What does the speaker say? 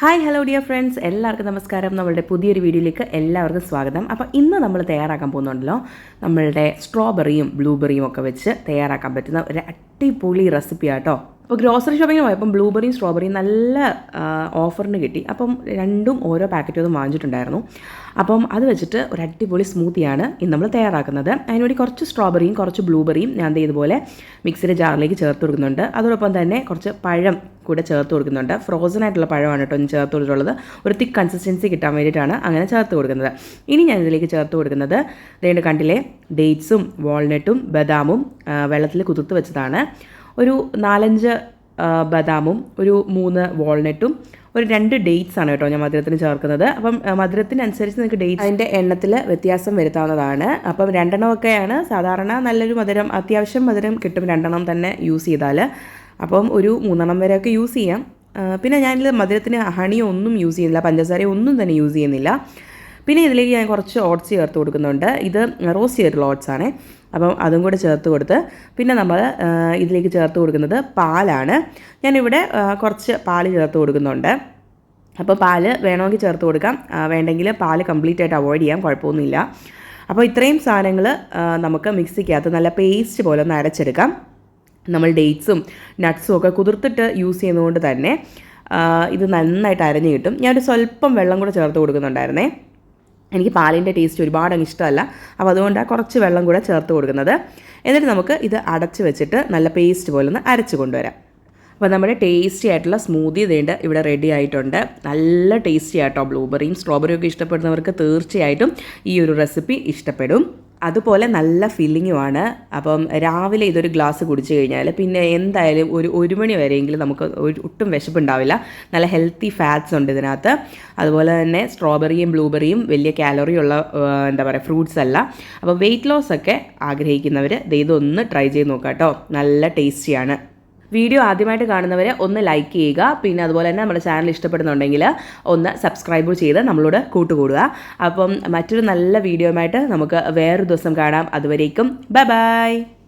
Hi hello dear friends എല്ലാവർക്കും നമസ്കാരം. നമ്മളുടെ പുതിയൊരു വീഡിയോയിലേക്ക് എല്ലാവർക്കും സ്വാഗതം. അപ്പോൾ ഇന്ന് നമ്മൾ തയ്യാറാക്കാൻ പോകുന്നുണ്ടല്ലോ. നമ്മളുടെ സ്ട്രോബെറിയും ബ്ലൂബെറിയും ഒക്കെ വെച്ച് തയ്യാറാക്കാൻ പറ്റുന്ന ഒരു അടിപൊളി റെസിപ്പി ആട്ടോ അപ്പോൾ ഗ്രോസറി ഷോപ്പിങ്ങിന് പോയപ്പം ബ്ലൂബെറിയും സ്ട്രോബെറിയും നല്ല ഓഫറിന് കിട്ടി. അപ്പം രണ്ടും ഓരോ പാക്കറ്റ് ഒന്നും വാങ്ങിച്ചിട്ടുണ്ടായിരുന്നു. അപ്പം അത് വെച്ചിട്ട് ഒരു അടിപൊളി സ്മൂത്തിയാണ് ഇന്ന് നമ്മൾ തയ്യാറാക്കുന്നത്. അതിനുവേണ്ടി കുറച്ച് സ്ട്രോബെറിയും കുറച്ച് ബ്ലൂബെറിയും ഞാൻ ഇതുപോലെ മിക്സിയുടെ ജാറിലേക്ക് ചേർത്ത് കൊടുക്കുന്നുണ്ട്. അതോടൊപ്പം തന്നെ കുറച്ച് പഴം കൂടെ ചേർത്ത് കൊടുക്കുന്നുണ്ട്. ഫ്രോസൺ ആയിട്ടുള്ള പഴമാണ് കേട്ടോ ഞാൻ ചേർത്ത് കൊടുത്തിട്ടുള്ളത്. ഒരു തിക്ക് കൺസിസ്റ്റൻസി കിട്ടാൻ വേണ്ടിയിട്ടാണ് അങ്ങനെ ചേർത്ത് കൊടുക്കുന്നത്. ഇനി ഞാൻ ഇതിലേക്ക് ചേർത്ത് കൊടുക്കുന്നത് ദേണ്ട് കണ്ടിലെ ഡേറ്റ്സും വാൾനട്ടും ബദാമും വെള്ളത്തിൽ കുതിർത്ത് വെച്ചതാണ്. ഒരു നാലഞ്ച് ബദാമും ഒരു മൂന്ന് വാൾനട്ടും ഒരു രണ്ട് ഡേറ്റ്സ് ആണ് കേട്ടോ ഞാൻ മധുരത്തിന് ചേർക്കുന്നത്. അപ്പം മധുരത്തിനനുസരിച്ച് നിങ്ങൾക്ക് ഡേറ്റ് അതിന്റെ എണ്ണത്തിൽ വ്യത്യാസം വരുത്താവുന്നതാണ്. അപ്പം രണ്ടെണ്ണമൊക്കെയാണ് സാധാരണ നല്ലൊരു മധുരം അത്യാവശ്യം മധുരം കിട്ടും രണ്ടെണ്ണം തന്നെ യൂസ് ചെയ്താൽ അപ്പം ഒരു മൂന്നെണ്ണം വരെയൊക്കെ യൂസ് ചെയ്യാം. പിന്നെ ഞാനിത് മധുരത്തിന് ഹണിയൊന്നും യൂസ് ചെയ്യുന്നില്ല പഞ്ചസാര ഒന്നും തന്നെ യൂസ് ചെയ്യുന്നില്ല. പിന്നെ ഇതിലേക്ക് ഞാൻ കുറച്ച് ഓട്സ് ചേർത്ത് കൊടുക്കുന്നുണ്ട്. ഇത് റോസ് ചെയ്തിട്ടുള്ള ഓട്സ് ആണ്. അപ്പം അതും കൂടെ ചേർത്ത് കൊടുത്ത് പിന്നെ നമ്മൾ ഇതിലേക്ക് ചേർത്ത് കൊടുക്കുന്നത് പാലാണ്. ഞാനിവിടെ കുറച്ച് പാൽ ചേർത്ത് കൊടുക്കുന്നുണ്ട്. അപ്പോൾ പാൽ വേണമെങ്കിൽ ചേർത്ത് കൊടുക്കാം. വേണ്ടെങ്കിൽ പാൽ കംപ്ലീറ്റ് ആയിട്ട് അവോയ്ഡ് ചെയ്യാം. കുഴപ്പമൊന്നുമില്ല. അപ്പോൾ ഇത്രയും സാധനങ്ങൾ നമുക്ക് മിക്സിക്കകത്ത് നല്ല പേസ്റ്റ് പോലെ ഒന്ന് അരച്ചെടുക്കാം. നമ്മൾ ഡേറ്റ്സും നട്ട്സും ഒക്കെ കുതിർത്തിട്ട് യൂസ് ചെയ്യുന്നതുകൊണ്ട് തന്നെ ഇത് നന്നായിട്ട് അരഞ്ഞു കിട്ടും. ഞാനൊരു സ്വല്പം വെള്ളം കൂടെ ചേർത്ത് കൊടുക്കുന്നുണ്ടായിരുന്നേ. എനിക്ക് പാലിന്റെ ടേസ്റ്റ് ഒരുപാട് അങ്ങ് ഇഷ്ടമല്ല. അപ്പോൾ അതുകൊണ്ടാണ് കുറച്ച് വെള്ളം കൂടെ ചേർത്ത് കൊടുക്കുന്നത്. എന്നിട്ട് നമുക്ക് ഇത് അടച്ച് വെച്ചിട്ട് നല്ല പേസ്റ്റ് പോലെ ഒന്ന് അരച്ച് കൊണ്ടുവരാം. അപ്പോൾ നമ്മുടെ ടേസ്റ്റി ആയിട്ടുള്ള സ്മൂതി ഇതേണ്ട ഇവിടെ റെഡി ആയിട്ടുണ്ട്. നല്ല ടേസ്റ്റി ആയിട്ടോ ബ്ലൂബെറിയും സ്ട്രോബെറിയും ഒക്കെ ഇഷ്ടപ്പെടുന്നവർക്ക് തീർച്ചയായിട്ടും ഈ ഒരു റെസിപ്പി ഇഷ്ടപ്പെടും. അതുപോലെ നല്ല ഫില്ലിങ്ങുമാണ് അപ്പം രാവിലെ ഇതൊരു ഗ്ലാസ് കുടിച്ചു കഴിഞ്ഞാൽ പിന്നെ എന്തായാലും ഒരു ഒരു മണി വരെയെങ്കിലും നമുക്ക് ഒട്ടും വിശപ്പുണ്ടാവില്ല. നല്ല ഹെൽത്തി ഫാറ്റ്സ് ഉണ്ട് ഇതിനകത്ത്. അതുപോലെ തന്നെ സ്ട്രോബെറിയും ബ്ലൂബെറിയും വലിയ കാലറി ഉള്ള എന്താ പറയുക ഫ്രൂട്ട്സ് അല്ല. അപ്പോൾ വെയിറ്റ് ലോസ് ഒക്കെ ആഗ്രഹിക്കുന്നവർ ഇതൊന്ന് ട്രൈ ചെയ്ത് നോക്കാം കേട്ടോ നല്ല ടേസ്റ്റിയാണ് വീഡിയോ ആദ്യമായിട്ട് കാണുന്നവർ ഒന്ന് ലൈക്ക് ചെയ്യുക. പിന്നെ അതുപോലെ തന്നെ നമ്മുടെ ചാനൽ ഇഷ്ടപ്പെടുന്നുണ്ടെങ്കിൽ ഒന്ന് സബ്സ്ക്രൈബ് ചെയ്ത് നമ്മളോട് കൂട്ടുകൂടുക. അപ്പം മറ്റൊരു നല്ല വീഡിയോയുമായിട്ട് നമുക്ക് വേറൊരു ദിവസം കാണാം. അതുവരേക്കും ബൈ ബൈ